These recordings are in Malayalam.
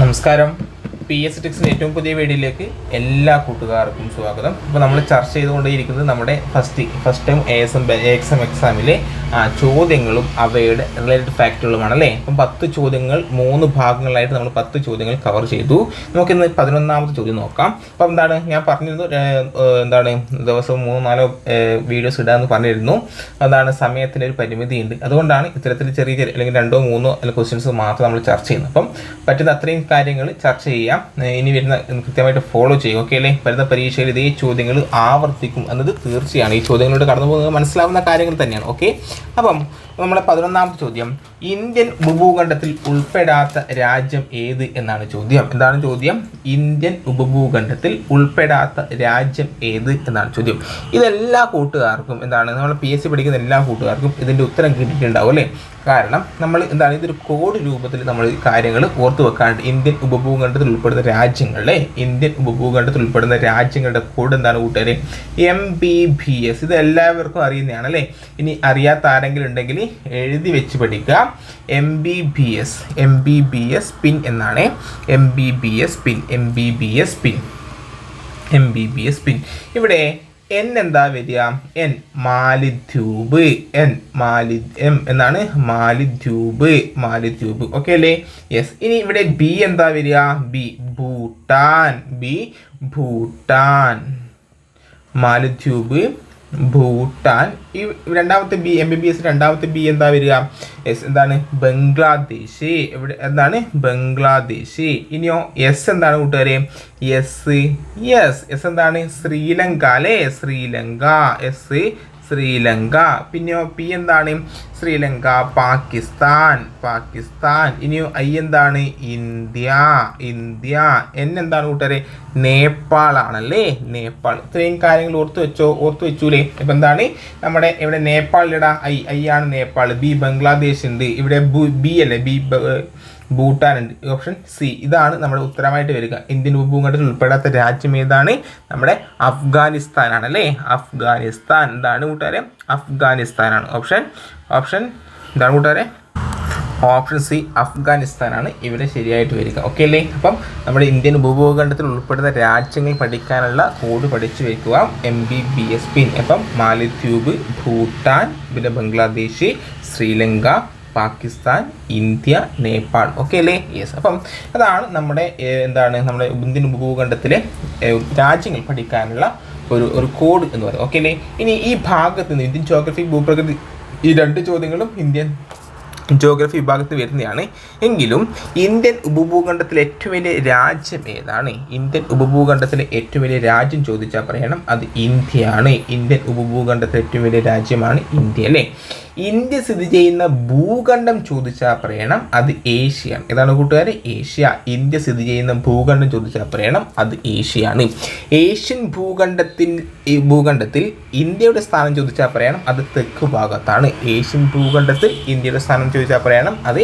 നമസ്കാരം. പി എസ് ടിക്സിന്റെ ഏറ്റവും പുതിയ വീഡിയോയിലേക്ക് എല്ലാ കൂട്ടുകാർക്കും സ്വാഗതം. ഇപ്പോൾ നമ്മൾ ചർച്ച ചെയ്തുകൊണ്ടേയിരിക്കുന്നത് നമ്മുടെ first first time A S M A X M എക്സാമിലെ ചോദ്യങ്ങളും അവയുടെ റിലേറ്റഡ് ഫാക്റ്റുകളുമാണ് അല്ലേ? അപ്പം പത്ത് ചോദ്യങ്ങൾ മൂന്ന് ഭാഗങ്ങളായിട്ട് നമ്മൾ പത്ത് ചോദ്യങ്ങൾ കവർ ചെയ്തു. നമുക്കിന്ന് പതിനൊന്നാമത്തെ ചോദ്യം നോക്കാം. അപ്പം എന്താണ്? ഞാൻ പറഞ്ഞിരുന്നു എന്താണ്? ദിവസവും മൂന്നോ നാലോ വീഡിയോസ് ഇടാമെന്ന് പറഞ്ഞിരുന്നു. അതാണ് സമയത്തിന്റെ ഒരു പരിമിതിയുണ്ട്. അതുകൊണ്ടാണ് ഇത്തരത്തിൽ ചെറിയ ചെറിയ അല്ലെങ്കിൽ രണ്ടോ മൂന്നോ ക്വസ്റ്റ്യൻസ് മാത്രം നമ്മൾ ചർച്ച ചെയ്യുന്നത്. അപ്പം പറ്റുന്ന അത്രയും കാര്യങ്ങൾ ചർച്ച ചെയ്യാം. ഇനി വരുന്ന കൃത്യമായിട്ട് ഫോളോ ചെയ്യും. ഓക്കെ അല്ലേ? വരുന്ന പരീക്ഷയിൽ ഇതേ ചോദ്യങ്ങൾ ആവർത്തിക്കും എന്നത് തീർച്ചയാണ്. ഈ ചോദ്യങ്ങളോട് കടന്നു പോകുന്നത് മനസ്സിലാവുന്ന കാര്യങ്ങൾ തന്നെയാണ്. ഓക്കെ അപ്പം നമ്മുടെ പതിനൊന്നാമത്തെ ചോദ്യം ഇന്ത്യൻ ഉപഭൂഖണ്ഡത്തിൽ ഉൾപ്പെടാത്ത രാജ്യം ഏത് എന്നാണ് ചോദ്യം. എന്താണ് ചോദ്യം? ഇന്ത്യൻ ഉപഭൂഖണ്ഡത്തിൽ ഉൾപ്പെടാത്ത രാജ്യം ഏത് എന്നാണ് ചോദ്യം. ഇതെല്ലാ കൂട്ടുകാർക്കും എന്താണ് നമ്മൾ പി എസ് സി പഠിക്കുന്ന എല്ലാ കൂട്ടുകാർക്കും ഇതിന്റെ ഉത്തരം കിട്ടിയിട്ടുണ്ടാവും അല്ലേ? കാരണം നമ്മൾ എന്താണ് ഇതൊരു കോഡ് രൂപത്തിൽ നമ്മൾ കാര്യങ്ങൾ ഓർത്ത് വെക്കാണ്ട് ഇന്ത്യൻ ഉപഭൂഖണ്ഡത്തിൽ ഉൾപ്പെടുന്ന രാജ്യങ്ങളെ ഇന്ത്യൻ ഉപഭൂഖണ്ഡത്തിൽ ഉൾപ്പെടുന്ന രാജ്യങ്ങളുടെ കോഡ് എന്താണ് കൂട്ടുകാരെ? എം ബി ബി എസ് ഇത് എല്ലാവർക്കും അറിയുന്നതാണ് അല്ലേ? ഇനി അറിയാത്ത ആരെങ്കിലും ഉണ്ടെങ്കിൽ എഴുതി വെച്ച് പഠിക്കുക. M B B S M B B S pin എന്നാണ്. M B B S pin M B B S pin M B B S pin ഇവിടെ എൻ എന്താ വരിക? എൻ മാലിദ്വീപ്. എൻ മാലി എം എന്നാണ് മാലിദ്വീപ്. മാലിദ്വീപ്. ഓക്കെ അല്ലേ? യെസ് ഇനി ഇവിടെ ബി എന്താ വരിക? ബി ഭൂട്ടാൻ. ബി ഭൂട്ടാൻ. മാലിദ്വീപ്. ഭൂട്ടാൻ. ഈ രണ്ടാമത്തെ B M B B S രണ്ടാമത്തെ ബി എന്താ വരിക? എസ് എന്താണ്? ബംഗ്ലാദേശ്. എവിടെ എന്താണ്? ബംഗ്ലാദേശ്. ഇനിയോ എസ് എന്താണ് കൂട്ടുകാരെ? എസ് യെസ് എസ് എന്താണ്? ശ്രീലങ്ക അല്ലേ? ശ്രീലങ്ക. എസ് ശ്രീലങ്ക. പിന്നെയോ പി എന്താണ്? ശ്രീലങ്ക പാകിസ്ഥാൻ പാകിസ്ഥാൻ. ഇനി ഐ എന്താണ്? India India. എൻ എന്താണ് കൂട്ടുകാരെ നേപ്പാൾ ആണല്ലേ നേപ്പാൾ. ഇത്രയും കാര്യങ്ങൾ ഓർത്ത് വെച്ചോ ഓർത്ത് വെച്ചൂലേ? ഇപ്പം എന്താണ്? നമ്മുടെ ഇവിടെ നേപ്പാളിലിടാ ഐ ഐ ആണ് നേപ്പാൾ. ബി ബംഗ്ലാദേശ് ഉണ്ട്. ഇവിടെ ബി അല്ലേ? ബി ഭൂട്ടാൻ ഉണ്ട്. ഓപ്ഷൻ സി ഇതാണ് നമ്മുടെ ഉത്തരമായിട്ട് വരിക. ഇന്ത്യൻ ഉപഭൂഖണ്ഡത്തിൽ ഉൾപ്പെടാത്ത രാജ്യം ഏതാണ്? നമ്മുടെ അഫ്ഗാനിസ്ഥാൻ ആണല്ലേ അഫ്ഗാനിസ്ഥാൻ. എന്താണ് കൂട്ടുകാരെ അഫ്ഗാനിസ്ഥാനാണ്. ഓപ്ഷൻ ഓപ്ഷൻ എന്താണ് കൂട്ടുകാരെ ഓപ്ഷൻ സി അഫ്ഗാനിസ്ഥാനാണ്. ഇവിടെ ശരിയായിട്ട് വരിക. ഓക്കെ അല്ലേ? അപ്പം നമ്മുടെ ഇന്ത്യൻ ഉപഭൂഖണ്ഡത്തിൽ ഉൾപ്പെടുന്ന രാജ്യങ്ങൾ പഠിക്കാനുള്ള കോഡ് പഠിച്ചു വയ്ക്കുക M B B S P അപ്പം മാലിദ്വീപ് ഭൂട്ടാൻ പിന്നെ ബംഗ്ലാദേശ് ശ്രീലങ്ക പാകിസ്ഥാൻ ഇന്ത്യ നേപ്പാൾ. ഓക്കെ അല്ലേ? യെസ് അപ്പം അതാണ് നമ്മുടെ എന്താണ് നമ്മുടെ ഇന്ത്യൻ ഉപഭൂഖണ്ഡത്തിലെ രാജ്യങ്ങൾ പഠിക്കാനുള്ള ഒരു ഒരു കോഡ് എന്ന് പറയുന്നത് ഓക്കെ അല്ലേ ഇനി ഈ ഭാഗത്ത് നിന്ന് ഇന്ത്യൻ ജോഗ്രഫി ഭൂപ്രകൃതി ഈ രണ്ട് ചോദ്യങ്ങളും ഇന്ത്യൻ ജോഗ്രഫി വിഭാഗത്ത് വരുന്നതാണ്. എങ്കിലും ഇന്ത്യൻ ഉപഭൂഖണ്ഡത്തിലെ ഏറ്റവും വലിയ രാജ്യം ഏതാണ്? ഇന്ത്യൻ ഉപഭൂഖണ്ഡത്തിലെ ഏറ്റവും വലിയ രാജ്യം ചോദിച്ചാൽ പറയണം അത് ഇന്ത്യയാണ്. ഇന്ത്യൻ ഉപഭൂഖണ്ഡത്തിലെ ഏറ്റവും വലിയ രാജ്യമാണ് ഇന്ത്യ അല്ലേ? ഇന്ത്യ സ്ഥിതി ചെയ്യുന്ന ഭൂഖണ്ഡം ചോദിച്ചാൽ പറയണം അത് ഏഷ്യയാണ് ഏതാണ് കൂട്ടുകാർ ഏഷ്യ. ഇന്ത്യ സ്ഥിതി ചെയ്യുന്ന ഭൂഖണ്ഡം ചോദിച്ചാൽ പറയണം അത് ഏഷ്യയാണ് ഏഷ്യൻ ഭൂഖണ്ഡത്തിൽ ഭൂഖണ്ഡത്തിൽ ഇന്ത്യയുടെ സ്ഥാനം ചോദിച്ചാൽ പറയണം അത് തെക്ക് ഭാഗത്താണ്. ഏഷ്യൻ ഭൂഖണ്ഡത്തിൽ ഇന്ത്യയുടെ സ്ഥാനം ചോദിച്ചാൽ പറയണം അത്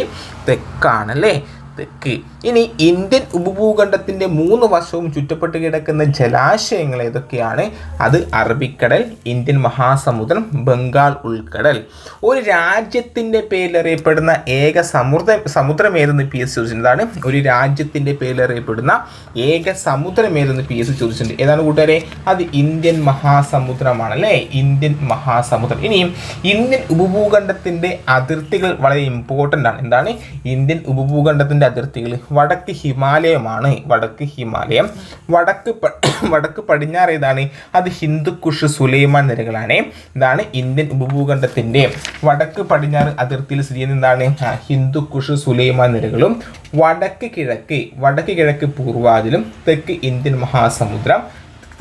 തെക്കാണല്ലേ? തെക്ക്. ഇനി ഇന്ത്യൻ ഉപഭൂഖണ്ഡത്തിന്റെ മൂന്ന് വശവും ചുറ്റപ്പെട്ട് കിടക്കുന്ന ജലാശയങ്ങൾ ഏതൊക്കെയാണ്? അത് അറബിക്കടൽ ഇന്ത്യൻ മഹാസമുദ്രം ബംഗാൾ ഉൾക്കടൽ. ഒരു രാജ്യത്തിന്റെ പേരിലറിയപ്പെടുന്ന ഏക സമുദ്ര സമുദ്രം ഏതെന്ന് പി എസ് ചോദിച്ചിട്ടുള്ളതാണ് ഒരു രാജ്യത്തിന്റെ പേരിലറിയപ്പെടുന്ന ഏക സമുദ്രം ഏതെന്ന് പി എസ് ചോദിച്ചിട്ടുണ്ട്. ഏതാണ് കൂട്ടുകാരെ? അത് ഇന്ത്യൻ മഹാസമുദ്രമാണ് അല്ലേ ഇന്ത്യൻ മഹാസമുദ്രം. ഇനി ഇന്ത്യൻ ഉപഭൂഖണ്ഡത്തിന്റെ അതിർത്തികൾ വളരെ ഇമ്പോർട്ടന്റ് ആണ്. എന്താണ്? ഇന്ത്യൻ ഉപഭൂഖണ്ഡത്തിന്റെ അതിർത്തികൾ വടക്ക് ഹിമാലയമാണ്. വടക്ക് ഹിമാലയം. വടക്ക് വടക്ക് പടിഞ്ഞാറ് ഏതാണ്? അത് ഹിന്ദുക്കുഷ് സുലൈമാൻ നിരകളാണ് ഇതാണ് ഇന്ത്യൻ ഉപഭൂഖണ്ഡത്തിന്റെ വടക്ക് പടിഞ്ഞാറ് അതിർത്തിയിൽ സ്ഥിതി ചെയ്യുന്ന എന്താണ്? ഹിന്ദുക്കുഷ് സുലൈമാൻ നിരകളും വടക്ക് കിഴക്ക് വടക്ക് കിഴക്ക് പൂർവാതിലും തെക്ക് ഇന്ത്യൻ മഹാസമുദ്രം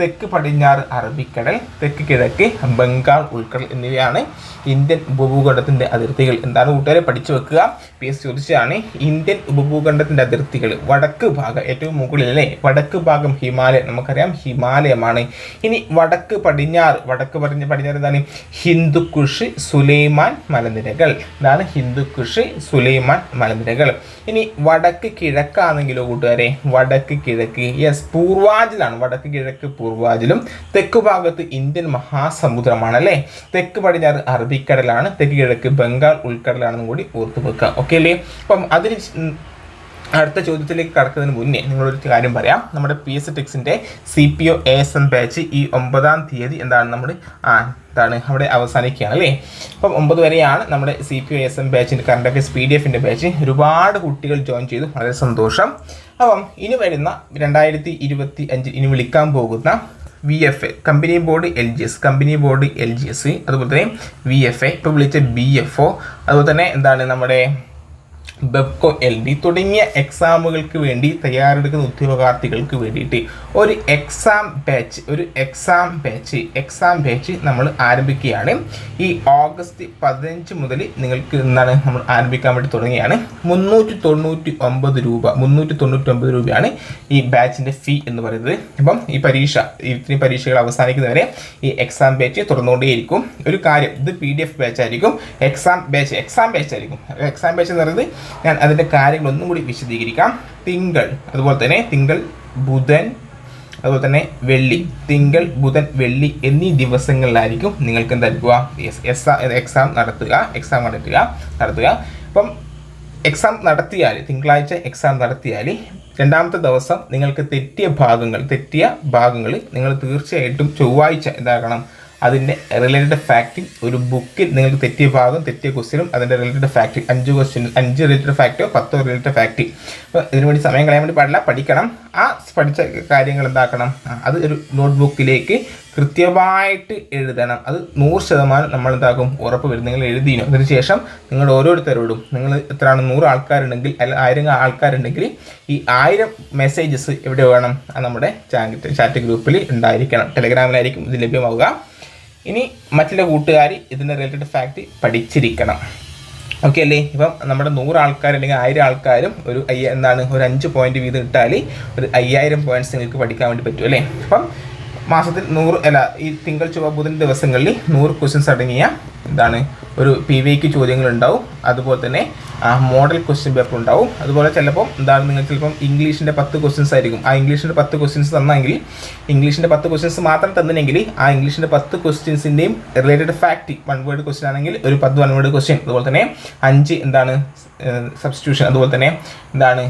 തെക്ക് പടിഞ്ഞാറ് അറബിക്കടൽ തെക്ക് കിഴക്ക് ബംഗാൾ ഉൾക്കടൽ എന്നിവയാണ് ഇന്ത്യൻ ഉപഭൂഖണ്ഡത്തിന്റെ അതിർത്തികൾ. എന്താണ് കൂട്ടുകാരെ? പഠിച്ചു വെക്കുക. പി. എസ്. ചോദിച്ചതാണ് ഇന്ത്യൻ ഉപഭൂഖണ്ഡത്തിന്റെ അതിർത്തികൾ വടക്ക് ഭാഗം ഏറ്റവും മുകളിലല്ലേ വടക്ക് ഭാഗം ഹിമാലയം. നമുക്കറിയാം ഹിമാലയമാണ്. ഇനി വടക്ക് പടിഞ്ഞാറ് വടക്ക് പടിഞ്ഞ പടിഞ്ഞാറ് എന്താണ്? ഹിന്ദുക്കുഷ് സുലൈമാൻ മലനിരകൾ. ഇതാണ് ഹിന്ദുക്കുഷ് സുലൈമാൻ മലനിരകൾ. ഇനി വടക്ക് കിഴക്കാണെങ്കിലോ കൂട്ടുകാരെ? വടക്ക് കിഴക്ക്. യെസ് പൂർവാജിലാണ് വടക്ക് കിഴക്ക് പൂർവാജിലും തെക്ക് ഭാഗത്ത് ഇന്ത്യൻ മഹാസമുദ്രമാണ് അല്ലേ തെക്ക് പടിഞ്ഞാറ് അറബിക്കടലാണ് തെക്ക് കിഴക്ക് ബംഗാൾ ഉൾക്കടലാണെന്നും കൂടി ഓർത്തു വെക്കുക. ഓക്കെ അല്ലേ? അപ്പം അതിന് അടുത്ത ചോദ്യത്തിലേക്ക് കടക്കുന്നതിന് മുന്നേ നിങ്ങളൊരു കാര്യം പറയാം. നമ്മുടെ P S ടെക്സിന്റെ C P O A S M batch ഈ ഒമ്പതാം തീയതി എന്താണ് നമ്മുടെ ആ എന്താണ് അവിടെ അവസാനിക്കുകയാണ് അല്ലേ അപ്പം ഒമ്പത് വരെയാണ് നമ്മുടെ സി പി എസ് എം ബാച്ചിന്റെ കറണ്ട് അഫയേഴ്സ് പി ഡി എഫിന്റെ ബാച്ച് ഒരുപാട് കുട്ടികൾ ജോയിൻ ചെയ്തു. വളരെ സന്തോഷം. അപ്പം ഇനി വരുന്ന രണ്ടായിരത്തി ഇരുപത്തി അഞ്ചിൽ ഇനി വിളിക്കാൻ പോകുന്ന V F A company board L G S company board L G S അതുപോലെ തന്നെ വി എഫ് എ ഇപ്പോൾ വിളിച്ച ബി എഫ് ഒ അതുപോലെ തന്നെ എന്താണ് നമ്മുടെ ബെപ്കോ എൽ ഡി തുടങ്ങിയ എക്സാമുകൾക്ക് വേണ്ടി തയ്യാറെടുക്കുന്ന ഉദ്യോഗാർത്ഥികൾക്ക് വേണ്ടിയിട്ട് ഒരു എക്സാം ബാച്ച് ഒരു എക്സാം ബാച്ച് എക്സാം ബാച്ച് നമ്മൾ ആരംഭിക്കുകയാണ്. ഈ ഓഗസ്റ്റ് പതിനഞ്ച് മുതൽ നിങ്ങൾക്ക് എന്താണ് നമ്മൾ ആരംഭിക്കാൻ വേണ്ടി തുടങ്ങിയാണ് മുന്നൂറ്റി തൊണ്ണൂറ്റി ഒമ്പത് രൂപ മുന്നൂറ്റി തൊണ്ണൂറ്റി ഒമ്പത് രൂപയാണ് ഈ ബാച്ചിന്റെ ഫീ എന്ന് പറയുന്നത്. അപ്പം ഈ പരീക്ഷ ഇത്രയും പരീക്ഷകൾ അവസാനിക്കുന്നവരെ ഈ എക്സാം ബാച്ച് തുറന്നുകൊണ്ടേയിരിക്കും. ഒരു കാര്യം ഇത് പി ഡി എഫ് ബാച്ച് ആയിരിക്കും. എക്സാം ബാച്ച് എക്സാം ബാച്ച് ആയിരിക്കും. എക്സാം ബാച്ച് എന്ന് പറയുന്നത് ഞാൻ അതിന്റെ കാര്യങ്ങൾ ഒന്നും കൂടി വിശദീകരിക്കാം. തിങ്കൾ അതുപോലെ തന്നെ തിങ്കൾ ബുധൻ അതുപോലെ തന്നെ വെള്ളി. തിങ്കൾ ബുധൻ വെള്ളി എന്നീ ദിവസങ്ങളിലായിരിക്കും നിങ്ങൾക്ക് എന്തായിരിക്കുക എക്സാം നടത്തുക എക്സാം നടത്തുക നടത്തുക. അപ്പം എക്സാം നടത്തിയാൽ തിങ്കളാഴ്ച എക്സാം നടത്തിയാൽ രണ്ടാമത്തെ ദിവസം നിങ്ങൾക്ക് തെറ്റിയ ഭാഗങ്ങൾ തെറ്റിയ ഭാഗങ്ങൾ നിങ്ങൾ തീർച്ചയായിട്ടും ചൊവ്വാഴ്ച എന്താക്കണം അതിന്റെ റിലേറ്റഡ് ഫാക്റ്റ് ഒരു ബുക്കിൽ നിങ്ങൾക്ക് തെറ്റിയ ഭാഗം തെറ്റിയ ക്വസ്റ്റ്യനും അതിന്റെ റിലേറ്റഡ് ഫാക്റ്റ് അഞ്ച് ക്വസ്റ്റ്യൻ അഞ്ച് റിലേറ്റഡ് ഫാക്റ്റോ പത്തോ റിലേറ്റഡ് ഫാക്റ്റ് അപ്പോൾ ഇതിനു വേണ്ടി സമയം കളയാൻ വേണ്ടി പാടില്ല പഠിക്കണം. ആ പഠിച്ച കാര്യങ്ങൾ എന്താക്കണം? അത് ഒരു നോട്ട് ബുക്കിലേക്ക് കൃത്യമായിട്ട് എഴുതണം. അത് നൂറ് ശതമാനം നമ്മൾ എന്താക്കും? ഉറപ്പ് വരും. നിങ്ങൾ എഴുതിയിരുന്നു അതിനുശേഷം നിങ്ങൾ ഓരോരുത്തരോടും നിങ്ങൾ എത്രയാണ്? നൂറ് ആൾക്കാരുണ്ടെങ്കിൽ അല്ല ആയിരം ആൾക്കാരുണ്ടെങ്കിൽ ഈ ആയിരം മെസ്സേജസ് എവിടെ വേണം? നമ്മുടെ ചാറ്റ് ചാറ്റ് ഗ്രൂപ്പിൽ ഉണ്ടായിരിക്കണം. ടെലഗ്രാമിലായിരിക്കും ഇത് ലഭ്യമാവുക. ഇനി മറ്റുള്ള കൂട്ടുകാർ ഇതിന്റെ റിലേറ്റഡ് ഫാക്റ്റ് പഠിച്ചിരിക്കണം. ഓക്കെ അല്ലേ? ഇപ്പം നമ്മുടെ നൂറ് അല്ലെങ്കിൽ ആയിരം ആൾക്കാരും ഒരു അയ്യ എന്താണ് ഒരു അഞ്ച് പോയിന്റ് വീതം ഇട്ടാൽ ഒരു അയ്യായിരം പോയിന്റ്സ് നിങ്ങൾക്ക് പഠിക്കാൻ വേണ്ടി പറ്റും അല്ലേ? അപ്പം മാസത്തിൽ നൂറ് അല്ല ഈ തിങ്കൾ ചൊവ്വ ബുധൻ ദിവസങ്ങളിൽ നൂറ് ക്വസ്റ്റ്യൻസ് അടങ്ങിയ എന്താണ് ഒരു പി വിക്ക് ചോദ്യങ്ങൾ ചോദ്യങ്ങളുണ്ടാവും. അതുപോലെ തന്നെ ആ മോഡൽ ക്വസ്റ്റ്യൻ പേപ്പർ ഉണ്ടാവും. അതുപോലെ ചിലപ്പോൾ എന്താണ് നിങ്ങൾ ചിലപ്പം ഇംഗ്ലീഷിന്റെ പത്ത് ക്വസ്റ്റ്യൻസ് ആയിരിക്കും. ആ ഇംഗ്ലീഷിന്റെ പത്ത് ക്വസ്റ്റ്യൻസ് തന്നെങ്കിൽ ഇംഗ്ലീഷിന്റെ പത്ത് ക്വസ്റ്റ്യൻസ് മാത്രം തന്നെങ്കിൽ ആ ഇംഗ്ലീഷിന്റെ പത്ത് ക്വസ്റ്റ്യൻസിന്റെയും related fact one word question ആണെങ്കിൽ ഒരു പത്ത് വൺ വേർഡ് ക്വസ്റ്റ്യൻ അതുപോലെ തന്നെ അഞ്ച് എന്താണ് സബ്സ്റ്റിറ്റ്യൂഷൻ അതുപോലെ തന്നെ എന്താണ്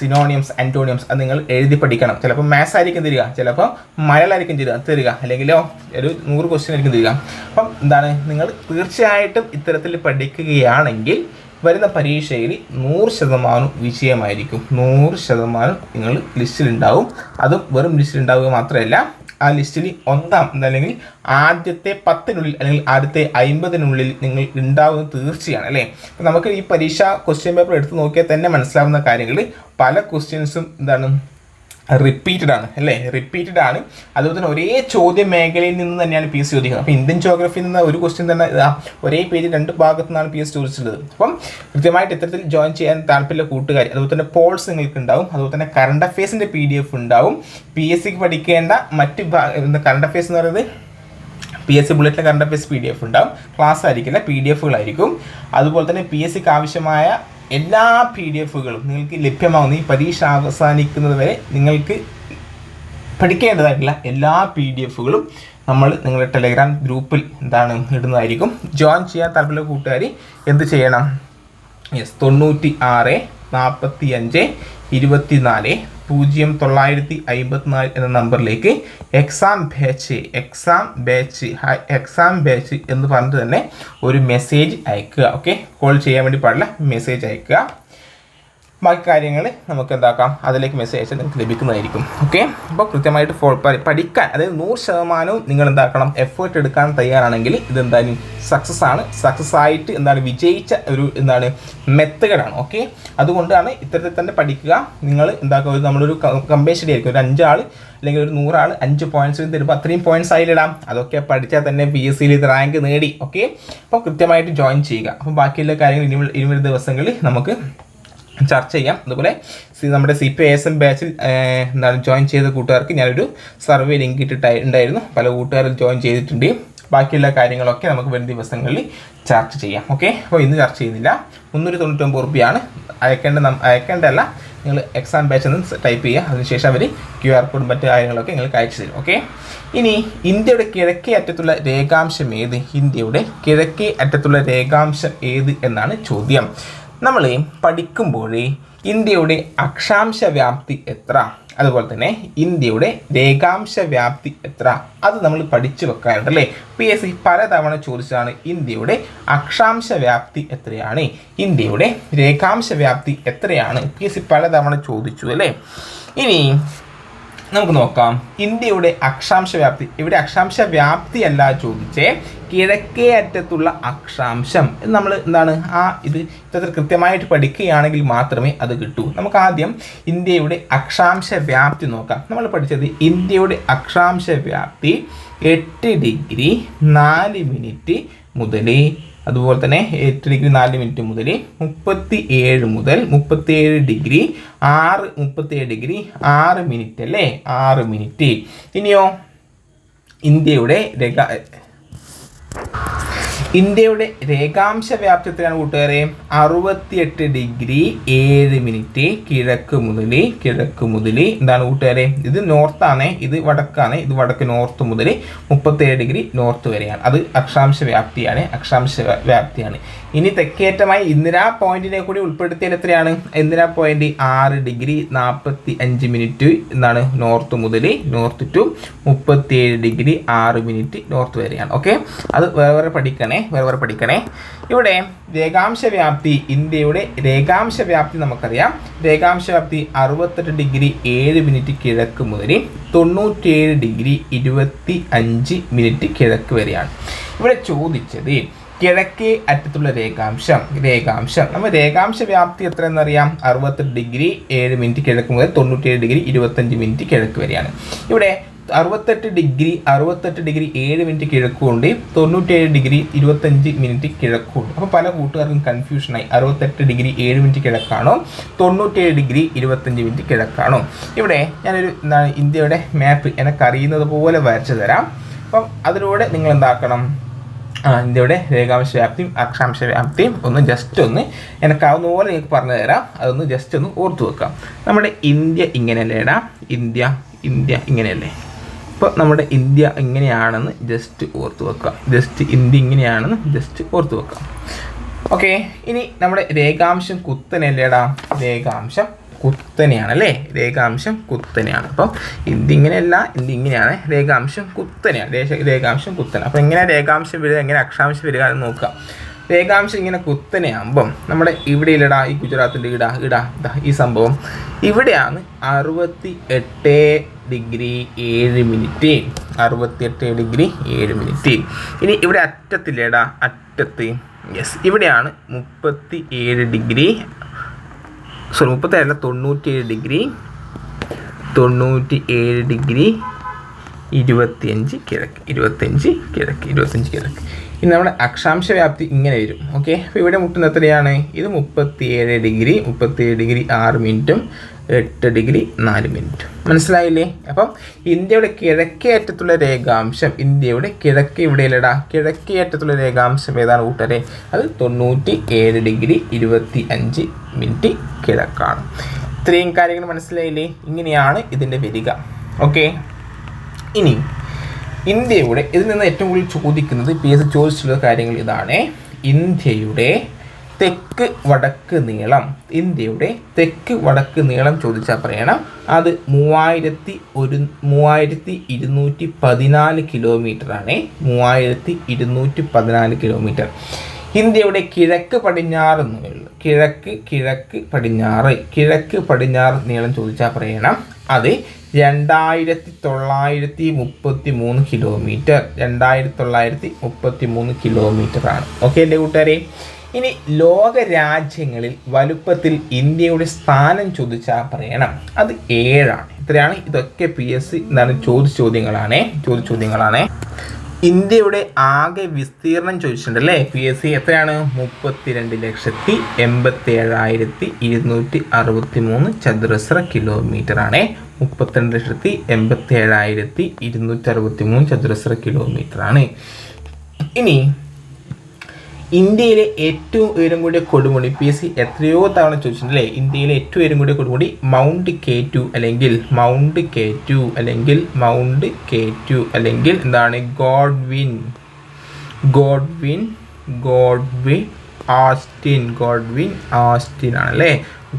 സിനോണിയംസ് ആന്റോണിയംസ് അത് നിങ്ങൾ എഴുതി പഠിക്കണം. ചിലപ്പോൾ മാത്സ് ആയിരിക്കും തരിക ചിലപ്പോൾ മലയാളമായിരിക്കും തരിക തരിക അല്ലെങ്കിലോ ഒരു നൂറ് ക്വസ്റ്റ്യൻ ആയിരിക്കും തരിക. അപ്പം എന്താണ് നിങ്ങൾ തീർച്ചയായിട്ടും ഇത്തരത്തിൽ പഠിക്കുകയാണെങ്കിൽ വരുന്ന പരീക്ഷയിൽ നൂറ് ശതമാനം വിജയമായിരിക്കും. നൂറ് ശതമാനം നിങ്ങൾ ലിസ്റ്റിലുണ്ടാവും. അതും വെറും ലിസ്റ്റിലുണ്ടാവുക മാത്രമല്ല ആ ലിസ്റ്റിൽ ഒന്നാം അല്ലെങ്കിൽ ആദ്യത്തെ പത്തിനുള്ളിൽ അല്ലെങ്കിൽ ആദ്യത്തെ അമ്പതിനുള്ളിൽ നിങ്ങൾ ഉണ്ടാവുന്നത് തീർച്ചയാണ് അല്ലേ? നമുക്ക് ഈ പരീക്ഷ ക്വസ്റ്റ്യൻ പേപ്പർ എടുത്ത് നോക്കിയാൽ തന്നെ മനസ്സിലാവുന്ന കാര്യങ്ങൾ. പല ക്വസ്റ്റ്യൻസും എന്താണ്? റിപ്പീറ്റഡ് ആണ് അല്ലേ? റിപ്പീറ്റഡ് ആണ്. അതുപോലെ തന്നെ ഒരേ ചോദ്യ മേഖലയിൽ നിന്ന് തന്നെയാണ് പി എസ് ചോദിക്കുന്നത്. അപ്പോൾ ഇന്ത്യൻ ജോഗ്രഫിയിൽ നിന്ന് ഒരു ക്വസ്റ്റ്യൻ തന്നെ ഒരേ പേജ് രണ്ട് ഭാഗത്തു നിന്നാണ് പി എസ് ചോദിച്ചിട്ടുള്ളത്. അപ്പം കൃത്യമായിട്ട് ഇത്തരത്തിൽ ജോയിൻ ചെയ്യാൻ താല്പര്യമുള്ള കൂട്ടുകാർ അതുപോലെ തന്നെ പോൾസ് നിങ്ങൾക്ക് ഉണ്ടാവും അതുപോലെ തന്നെ കറണ്ട് അഫയേഴ്സിന്റെ പി ഡി എഫ് ഉണ്ടാവും. പി എസ് സിക്ക് പഠിക്കേണ്ട മറ്റ് കറണ്ട് അഫയേഴ്സ് എന്ന് പറയുന്നത്? P S C ബുള്ളറ്റിലെ current affairs P D F ഉണ്ടാവും. ക്ലാസ് ആയിരിക്കില്ല പി ഡി എഫുകളായിരിക്കും അതുപോലെ തന്നെ പി എസ് സിക്ക് ആവശ്യമായ എല്ലാ പി ഡി എഫുകളും നിങ്ങൾക്ക് ലഭ്യമാകുന്ന ഈ പരീക്ഷ അവസാനിക്കുന്നത് വരെ നിങ്ങൾക്ക് പഠിക്കേണ്ടതായിട്ടുള്ള എല്ലാ പി ഡി എഫുകളും നമ്മൾ നിങ്ങളുടെ ടെലഗ്രാം ഗ്രൂപ്പിൽ എന്താണ് ഇടുന്നതായിരിക്കും. ജോയിൻ ചെയ്യാൻ താല്പര്യമുള്ള കൂട്ടുകാരി എന്ത് ചെയ്യണം? യെസ് തൊണ്ണൂറ്റി ആറ് നാൽപ്പത്തി അഞ്ച് ഇരുപത്തിനാല് പൂജ്യം തൊള്ളായിരത്തി അമ്പത്തിനാല് എന്ന നമ്പറിലേക്ക് exam batch exam batch exam batch എന്ന് പറഞ്ഞിട്ട് തന്നെ ഒരു മെസ്സേജ് അയക്കുക ഓക്കെ കോൾ ചെയ്യാൻ വേണ്ടി പാടില്ല മെസ്സേജ് അയക്കുക. ബാക്കി കാര്യങ്ങൾ നമുക്ക് എന്താക്കാം? അതിലേക്ക് മെസ്സേജ് അയച്ചാൽ നിങ്ങൾക്ക് ലഭിക്കുന്നതായിരിക്കും. ഓക്കെ അപ്പോൾ കൃത്യമായിട്ട് ഫോ പഠിക്കാൻ അതായത് നൂറ് ശതമാനവും നിങ്ങൾ എന്താക്കണം? എഫേർട്ട് എടുക്കാൻ തയ്യാറാണെങ്കിൽ ഇത് എന്തായാലും സക്സസ് ആണ്. സക്സസ് ആയിട്ട് എന്താണ് വിജയിച്ച ഒരു എന്താണ് മെത്തേഡാണ് ഓക്കെ അതുകൊണ്ടാണ് ഇത്തരത്തിൽ തന്നെ പഠിക്കുക. നിങ്ങൾ എന്താക്കുക? ഒരു നമ്മളൊരു കമ്പേഷൻ ആയിരിക്കും. ഒരു അഞ്ചാൾ അല്ലെങ്കിൽ ഒരു നൂറാൾ അഞ്ച് പോയിന്റ്സ് തരുമ്പോൾ അത്രയും പോയിന്റ്സ് ആയിലിടാം അതൊക്കെ പഠിച്ചാൽ തന്നെ പി എസ് സിയിൽ റാങ്ക് നേടി. ഓക്കെ അപ്പോൾ കൃത്യമായിട്ട് ജോയിൻ ചെയ്യുക. അപ്പോൾ ബാക്കിയുള്ള കാര്യങ്ങൾ ഇനി ഇനി വരുന്ന ദിവസങ്ങളിൽ നമുക്ക് ചർച്ച ചെയ്യാം. അതുപോലെ നമ്മുടെ സി പി എസ് എം ബാച്ചിൽ എന്താണ് ജോയിൻ ചെയ്ത കൂട്ടുകാർക്ക് ഞാനൊരു സർവേ ലിങ്ക് ഇട്ടിട്ടായി ഉണ്ടായിരുന്നു. പല കൂട്ടുകാരും ജോയിൻ ചെയ്തിട്ടുണ്ട്. ബാക്കിയുള്ള കാര്യങ്ങളൊക്കെ നമുക്ക് വരും ദിവസങ്ങളിൽ ചർച്ച ചെയ്യാം. ഓക്കെ? അപ്പോൾ ഇന്ന് ചർച്ച ചെയ്യുന്നില്ല. മുന്നൂറ്റി തൊണ്ണൂറ്റൊമ്പത് റുപ്യാണ്. അയക്കേണ്ട അയക്കേണ്ടതല്ല. നിങ്ങൾ എക്സാം ബാച്ച് എന്ന് ടൈപ്പ് ചെയ്യുക. അതിനുശേഷം അവർ ക്യു ആർ കോഡും മറ്റു കാര്യങ്ങളൊക്കെ നിങ്ങൾക്ക് അയച്ചു തരും. ഓക്കെ? ഇനി ഇന്ത്യയുടെ കിഴക്കേ അറ്റത്തുള്ള രേഖാംശം ഏത്? ഇന്ത്യയുടെ കിഴക്കേ അറ്റത്തുള്ള രേഖാംശം ഏത് എന്നാണ് ചോദ്യം. നമ്മൾ പഠിക്കുമ്പോൾ ഇന്ത്യയുടെ അക്ഷാംശ വ്യാപ്തി എത്ര? അതുപോലെ തന്നെ ഇന്ത്യയുടെ രേഖാംശ വ്യാപ്തി എത്ര? അത് നമ്മൾ പഠിച്ചു വെക്കാറുണ്ട് അല്ലേ? പി എസ് സി പലതവണ ചോദിച്ചതാണ് ഇന്ത്യയുടെ അക്ഷാംശ വ്യാപ്തി എത്രയാണ്? ഇന്ത്യയുടെ രേഖാംശ വ്യാപ്തി എത്രയാണ്? പി എസ് സി പലതവണ ചോദിച്ചു അല്ലേ? ഇനി നമുക്ക് നോക്കാം. ഇന്ത്യയുടെ അക്ഷാംശ വ്യാപ്തി. ഇവിടെ അക്ഷാംശ വ്യാപ്തി അല്ല ചോദിച്ചേ. കിഴക്കേ അറ്റത്തുള്ള അക്ഷാംശം. നമ്മൾ എന്താണ്? ആ ഇത് ഇത്തരത്തിൽ കൃത്യമായിട്ട് പഠിക്കുകയാണെങ്കിൽ മാത്രമേ അത് കിട്ടൂ. നമുക്ക് ആദ്യം ഇന്ത്യയുടെ അക്ഷാംശ വ്യാപ്തി നോക്കാം. നമ്മൾ പഠിച്ചത് ഇന്ത്യയുടെ അക്ഷാംശ വ്യാപ്തി എട്ട് ഡിഗ്രി നാല് മിനിറ്റ് മുതൽ അതുപോലെ തന്നെ എട്ട് ഡിഗ്രി നാല് മിനിറ്റ് മുതൽ മുപ്പത്തി ഏഴ് മുതൽ മുപ്പത്തി ഏഴ് ഡിഗ്രി ആറ് മുപ്പത്തി ഏഴ് ഡിഗ്രി ആറ് മിനിറ്റ് അല്ലേ? ആറ് മിനിറ്റ്. ഇനിയോ ഇന്ത്യയുടെ രേഖ ഇന്ത്യയുടെ രേഖാംശ വ്യാപ്തിയാണ് എത്രയാണ് കൂട്ടുകാരെ. അറുപത്തിയെട്ട് ഡിഗ്രി ഏഴ് മിനിറ്റ് കിഴക്ക് മുതൽ കിഴക്ക് മുതൽ എന്താണ് കൂട്ടുകാരെ? ഇത് നോർത്ത് ആണ് ഇത് വടക്കാണ് ഇത് വടക്ക് നോർത്ത് മുതൽ മുപ്പത്തേഴ് ഡിഗ്രി നോർത്ത് വരെയാണ്. അത് അക്ഷാംശ വ്യാപ്തിയാണ് അക്ഷാംശ വ്യാപ്തിയാണ് ഇനി തെക്കേറ്റമായി ഇന്ദിരാ പോയിന്റിനെ കൂടി ഉൾപ്പെടുത്തിയാൽ എത്രയാണ്? ഇന്ദിരാ പോയിന്റ് ആറ് ഡിഗ്രി നാൽപ്പത്തി അഞ്ച് മിനിറ്റ് എന്നാണ് നോർത്ത് മുതൽ നോർത്ത് ടു മുപ്പത്തിയേഴ് ഡിഗ്രി ആറ് മിനിറ്റ് നോർത്ത് വരെയാണ്. ഓക്കെ അത് വേറെ വേറെ പഠിക്കണേ വേറെ വേറെ പഠിക്കണേ. ഇവിടെ രേഖാംശ വ്യാപ്തി ഇന്ത്യയുടെ രേഖാംശ വ്യാപ്തി നമുക്കറിയാം. രേഖാംശ വ്യാപ്തി അറുപത്തെട്ട് ഡിഗ്രി ഏഴ് മിനിറ്റ് കിഴക്ക് മുതൽ തൊണ്ണൂറ്റിയേഴ് ഡിഗ്രി ഇരുപത്തി അഞ്ച് മിനിറ്റ് കിഴക്ക് വരെയാണ്. ഇവിടെ ചോദിച്ചത് കിഴക്കേ അറ്റത്തുള്ള രേഖാംശം രേഖാംശം. നമ്മൾ രേഖാംശ വ്യാപ്തി എത്രയെന്നറിയാം? അറുപത്തെട്ട് ഡിഗ്രി ഏഴ് മിനിറ്റ് കിഴക്ക് മുതൽ തൊണ്ണൂറ്റേഴ് ഡിഗ്രി ഇരുപത്തഞ്ച് മിനിറ്റ് കിഴക്ക് വരെയാണ്. ഇവിടെ അറുപത്തെട്ട് ഡിഗ്രി അറുപത്തെട്ട് ഡിഗ്രി ഏഴ് മിനിറ്റ് കിഴക്കുകൊണ്ട് തൊണ്ണൂറ്റേഴ് ഡിഗ്രി ഇരുപത്തഞ്ച് മിനിറ്റ് കിഴക്കുണ്ട് അപ്പോൾ പല കൂട്ടുകാർക്കും കൺഫ്യൂഷനായി അറുപത്തെട്ട് ഡിഗ്രി ഏഴ് മിനിറ്റ് കിഴക്കാണോ? തൊണ്ണൂറ്റേഴ് ഡിഗ്രി ഇരുപത്തഞ്ച് മിനിറ്റ് കിഴക്കാണോ? ഇവിടെ ഞാനൊരു എന്താണ് ഇന്ത്യയുടെ മാപ്പ് എനിക്കറിയുന്നത് പോലെ വരച്ചു തരാം. അപ്പം അതിലൂടെ നിങ്ങൾ എന്താക്കണം ഇന്ത്യയുടെ രേഖാംശ വ്യാപ്തിയും അക്ഷാംശ വ്യാപ്തിയും ഒന്ന് ജസ്റ്റ് ഒന്ന് എനിക്കാവുന്ന പോലെ നിങ്ങൾക്ക് പറഞ്ഞു തരാം. അതൊന്ന് ജസ്റ്റ് ഒന്ന് ഓർത്തു വെക്കാം. നമ്മുടെ ഇന്ത്യ ഇങ്ങനെയല്ലേ ഇടാം ഇന്ത്യ ഇന്ത്യ ഇങ്ങനെയല്ലേ? ഇപ്പോൾ നമ്മുടെ ഇന്ത്യ ഇങ്ങനെയാണെന്ന് ജസ്റ്റ് ഓർത്ത് വെക്കാം. ജസ്റ്റ് ഇന്ത്യ ഇങ്ങനെയാണെന്ന് ജസ്റ്റ് ഓർത്ത് വെക്കാം. ഓക്കെ ഇനി നമ്മുടെ രേഖാംശം കുത്തനെയല്ലേടാ? രേഖാംശം കുത്തനെയാണ് അല്ലേ രേഖാംശം കുത്തനെയാണ്. അപ്പം ഇതിങ്ങനെയല്ല ഇതിങ്ങനെയാണ്. രേഖാംശം കുത്തനെയാണ്. രേഖ രേഖാംശം കുത്തന. അപ്പം എങ്ങനെ രേഖാംശം വരിക എങ്ങനെ അക്ഷാംശം വരിക എന്ന് നോക്കാം രേഖാംശം ഇങ്ങനെ കുത്തനെയാകുമ്പം നമ്മുടെ ഇവിടെ ഇല്ലടാ ഈ ഗുജറാത്തിന്റെ ഇടാ ഇടാ ഇതാ ഈ സംഭവം. ഇവിടെയാണ് അറുപത്തി എട്ട് ഡിഗ്രി ഏഴ് മിനിറ്റ്. അറുപത്തിയെട്ട് ഡിഗ്രി ഏഴ് മിനിറ്റ്. ഇനി ഇവിടെ അറ്റത്തില്ലേടാ? അറ്റത്ത്. യെസ് ഇവിടെയാണ് മുപ്പത്തി ഏഴ് ഡിഗ്രി സോറി മുപ്പത്തേഴല്ല തൊണ്ണൂറ്റിയേഴ് ഡിഗ്രി. തൊണ്ണൂറ്റി ഏഴ് ഡിഗ്രി. ഇരുപത്തിയഞ്ച് കിഴക്ക് ഇരുപത്തഞ്ച് കിഴക്ക് ഇരുപത്തഞ്ച് കിഴക്ക്. ഇനി നമ്മുടെ അക്ഷാംശ വ്യാപ്തി ഇങ്ങനെ വരും. ഓക്കെ അപ്പോൾ ഇവിടെ മുട്ടുന്ന എത്രയാണ്? ഇത് മുപ്പത്തിയേഴ് ഡിഗ്രി മുപ്പത്തിയേഴ് ഡിഗ്രി ആറ് മിനിറ്റും എട്ട് ഡിഗ്രി നാല് മിനിറ്റും. മനസ്സിലായില്ലേ? അപ്പം ഇന്ത്യയുടെ കിഴക്കേ അറ്റത്തുള്ള രേഖാംശം ഇന്ത്യയുടെ കിഴക്കേ ഇവിടെയല്ലടാ കിഴക്കേ അറ്റത്തുള്ള രേഖാംശം ഏതാണ് കൂട്ടരെ? അത് തൊണ്ണൂറ്റി ഏഴ് ഡിഗ്രി ഇരുപത്തി അഞ്ച് മിനിറ്റ് കിഴക്കാണ്. ഇത്രയും കാര്യങ്ങൾ മനസ്സിലായില്ലേ? ഇങ്ങനെയാണ് ഇതിന്റെ വരിക. ഓക്കെ ഇനി ഇന്ത്യയുടെ ഇതിൽ നിന്ന് ഏറ്റവും കൂടുതൽ ചോദിക്കുന്നത് പി എസ് ചോദിച്ചിട്ടുള്ള കാര്യങ്ങൾ ഇതാണ്? ഇന്ത്യയുടെ തെക്ക് വടക്ക് നീളം. ഇന്ത്യയുടെ തെക്ക് വടക്ക് നീളം ചോദിച്ചാൽ പറയണം. അത് മൂവായിരത്തി ഒരു മൂവായിരത്തി ഇരുന്നൂറ്റി പതിനാല് കിലോമീറ്റർ ആണ്. മൂവായിരത്തി ഇരുന്നൂറ്റി പതിനാല് കിലോമീറ്റർ ഇന്ത്യയുടെ കിഴക്ക് പടിഞ്ഞാറ് നീളം. കിഴക്ക് കിഴക്ക് പടിഞ്ഞാറ്. കിഴക്ക് പടിഞ്ഞാറ് നീളം ചോദിച്ചാൽ പറയണം. അത് രണ്ടായിരത്തി തൊള്ളായിരത്തി മുപ്പത്തി മൂന്ന് കിലോമീറ്റർ. രണ്ടായിരത്തി തൊള്ളായിരത്തി മുപ്പത്തി മൂന്ന് കിലോമീറ്റർ ആണ് ഓക്കെ എന്റെ കൂട്ടുകാരെ? ഇനി ലോക രാജ്യങ്ങളിൽ വലുപ്പത്തിൽ ഇന്ത്യയുടെ സ്ഥാനം ചോദിച്ചാൽ പറയണം. അത് ഏഴാണ്. ഇത്രയാണ്. ഇതൊക്കെ പി എസ് സി എന്താണ് ചോദ്യ ചോദ്യങ്ങളാണേ. ചോദ്യ ചോദ്യങ്ങളാണ്. ഇന്ത്യയുടെ ആകെ വിസ്തീർണം ചോദിച്ചിട്ടുണ്ട് അല്ലേ പി എസ് സി എത്രയാണ്? മുപ്പത്തിരണ്ട് ലക്ഷത്തി എൺപത്തി ഏഴായിരത്തി ഇരുന്നൂറ്റി അറുപത്തി മൂന്ന് ചതുരശ്ര കിലോമീറ്റർ ആണ്. മുപ്പത്തിരണ്ട് ലക്ഷത്തി എൺപത്തി ഏഴായിരത്തി ഇരുന്നൂറ്റി അറുപത്തി മൂന്ന് ചതുരശ്ര കിലോമീറ്റർ ആണ്. ഇനി ഇന്ത്യയിലെ ഏറ്റവും ഉയരം കൂടിയ കൊടുമുടി പി എസ് സി എത്രയോ തവണ ചോദിച്ചിട്ടുണ്ട് അല്ലേ ഇന്ത്യയിലെ ഏറ്റവും ഉയരം കൂടിയ കൊടുമുടി മൗണ്ട് കെ ടു അല്ലെങ്കിൽ മൗണ്ട് കെ ടു അല്ലെങ്കിൽ മൗണ്ട് കെ ടു അല്ലെങ്കിൽ എന്താണ്? Godwin Godwin Godwin Austen Godwin Austen ആണല്ലേ?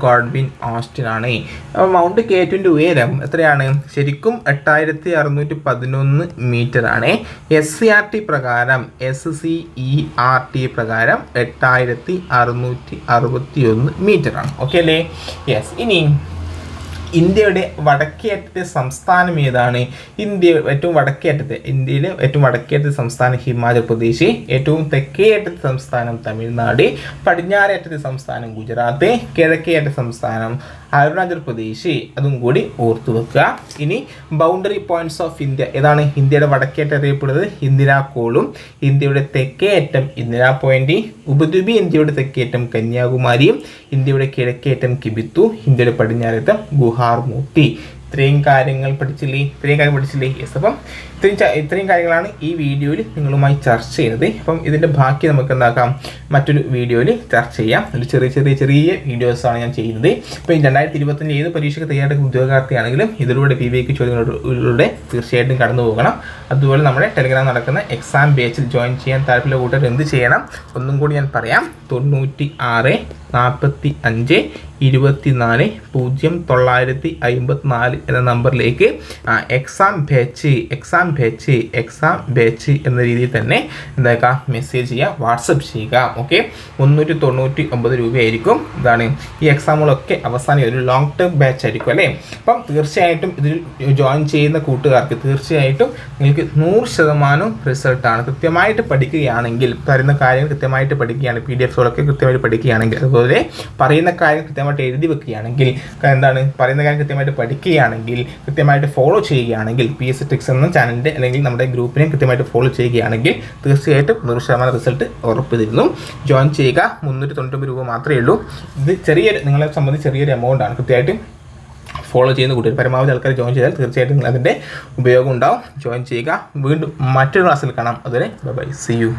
ഗോഡ്വിൻ ഓസ്റ്റിൻ ആണ് അപ്പോൾ മൗണ്ട് കെ ടുവിന്റെ ഉയരം എത്രയാണ്? ശരിക്കും എട്ടായിരത്തി അറുന്നൂറ്റി പതിനൊന്ന് മീറ്റർ ആണ്. എസ് സി ആർ ടി പ്രകാരം S C E R T പ്രകാരം എട്ടായിരത്തി അറുന്നൂറ്റി അറുപത്തി ഒന്ന് മീറ്റർ ആണ്. ഓക്കെ അല്ലേ? യെസ് ഇനി ഇന്ത്യയുടെ വടക്കേ അറ്റത്തെ സംസ്ഥാനം ഏതാണ്? ഇന്ത്യ ഏറ്റവും വടക്കേ അറ്റത്തെ ഇന്ത്യയിലെ ഏറ്റവും വടക്കേ അറ്റത്തെ സംസ്ഥാനം ഹിമാചൽ പ്രദേശ് ഏറ്റവും തെക്കേ അറ്റത്തെ സംസ്ഥാനം തമിഴ്നാട് പടിഞ്ഞാറേ അറ്റത്തെ സംസ്ഥാനം ഗുജറാത്ത് കിഴക്കേ സംസ്ഥാനം അരുണാചൽ പ്രദേശ്. അതും കൂടി ഓർത്തു വെക്കുക. ഇനി ബൗണ്ടറി പോയിന്റ്സ് ഓഫ് ഇന്ത്യ ഏതാണ് ഇന്ത്യയുടെ വടക്കേ അറിയപ്പെടുന്നത്? അറിയപ്പെടുന്നത് ഇന്ദിരാക്കോളും ഇന്ത്യയുടെ തെക്കേ അറ്റം ഇന്ദിരാ പോയിന്റ്. ഉപദ്വീപി ഇന്ത്യയുടെ തെക്കേ അറ്റം കന്യാകുമാരിയും. ഇന്ത്യയുടെ കിഴക്കേ അറ്റം കിബിത്തു. ഇന്ത്യയുടെ പടിഞ്ഞാറേറ്റം ഗുഹാർമൂർത്തി. ഇത്രയും കാര്യങ്ങൾ പഠിച്ചില്ലേ ഇത്രയും കാര്യങ്ങൾ പഠിച്ചില്ലേ? യെസ് അപ്പം ഇത്രയും ഇത്രയും കാര്യങ്ങളാണ് ഈ വീഡിയോയിൽ നിങ്ങളുമായി ചർച്ച ചെയ്യുന്നത്. അപ്പം ഇതിന്റെ ബാക്കി നമുക്ക് എന്താക്കാം? മറ്റൊരു വീഡിയോയിൽ ചർച്ച ചെയ്യാം. ഒരു ചെറിയ ചെറിയ ചെറിയ വീഡിയോസാണ് ഞാൻ ചെയ്യുന്നത്. ഇപ്പോൾ ഈ രണ്ടായിരത്തി ഇരുപത്തഞ്ച് ഏത് പരീക്ഷയ്ക്ക് തയ്യാറെടുക്കുന്ന ഉദ്യോഗാർത്ഥിയാണെങ്കിലും ഇതിലൂടെ പി വി എക്ക് ചോദ്യങ്ങളിലൂടെ തീർച്ചയായിട്ടും കടന്നു പോകണം. അതുപോലെ നമ്മുടെ ടെലിഗ്രാം നടക്കുന്ന എക്സാം ബേച്ചിൽ ജോയിൻ ചെയ്യാൻ താല്പര്യമുള്ള കൂട്ടർ എന്ത് ചെയ്യണം? ഒന്നും കൂടി ഞാൻ പറയാം. തൊണ്ണൂറ്റി ആറ് നാൽപ്പത്തി അഞ്ച് ഇരുപത്തിനാല് പൂജ്യം തൊള്ളായിരത്തി അമ്പത്തിനാല് എന്ന നമ്പറിലേക്ക് exam batch exam batch exam batch എന്ന രീതിയിൽ തന്നെ എന്താക്കുക മെസ്സേജ് ചെയ്യുക വാട്സപ്പ് ചെയ്യുക ഓക്കെ മുന്നൂറ്റി തൊണ്ണൂറ്റി ഒമ്പത് രൂപയായിരിക്കും. ഇതാണ് ഈ എക്സാമുകളൊക്കെ അവസാനം ഒരു ലോങ് ടേം ബാച്ച് ആയിരിക്കും അല്ലേ? അപ്പം തീർച്ചയായിട്ടും ഇതിൽ ജോയിൻ ചെയ്യുന്ന കൂട്ടുകാർക്ക് തീർച്ചയായിട്ടും നിങ്ങൾക്ക് നൂറ് ശതമാനം റിസൾട്ടാണ് കൃത്യമായിട്ട് പഠിക്കുകയാണെങ്കിൽ തരുന്ന കാര്യങ്ങൾ കൃത്യമായിട്ട് പഠിക്കുകയാണ് പി ഡി എഫുകളൊക്കെ കൃത്യമായിട്ട് പഠിക്കുകയാണെങ്കിൽ പറയുന്ന കാര്യം കൃത്യമായിട്ട് എഴുതി വെക്കുകയാണെങ്കിൽ എന്താണ്? പറയുന്ന കാര്യം കൃത്യമായിട്ട് പഠിക്കുകയാണെങ്കിൽ കൃത്യമായിട്ട് ഫോളോ ചെയ്യുകയാണെങ്കിൽ പി എസ് ടിക്സ് എന്ന ചാനലിന്റെ അല്ലെങ്കിൽ നമ്മുടെ ഗ്രൂപ്പിനെ കൃത്യമായിട്ട് ഫോളോ ചെയ്യുകയാണെങ്കിൽ തീർച്ചയായിട്ടും നൂറ് ശതമാനം റിസൾട്ട് ഉറപ്പ് തരുന്നു ജോയിൻ ചെയ്യുക. മുന്നൂറ്റി തൊണ്ണൂറ്റൊമ്പത് രൂപ മാത്രമേ ഉള്ളൂ. ഇത് ചെറിയൊരു നിങ്ങളെ സംബന്ധിച്ച് ചെറിയൊരു എമൗണ്ട് ആണ്. കൃത്യമായിട്ടും ഫോളോ ചെയ്യുന്ന കൂട്ടുകാർ പരമാവധി ആൾക്കാർ ജോയിൻ ചെയ്താൽ തീർച്ചയായിട്ടും അതിന്റെ ഉപയോഗം ഉണ്ടാവും. ജോയിൻ ചെയ്യുക. വീണ്ടും മറ്റൊരു ക്ലാസ്സിൽ കാണാം. അതുവരെ ബൈ സി യു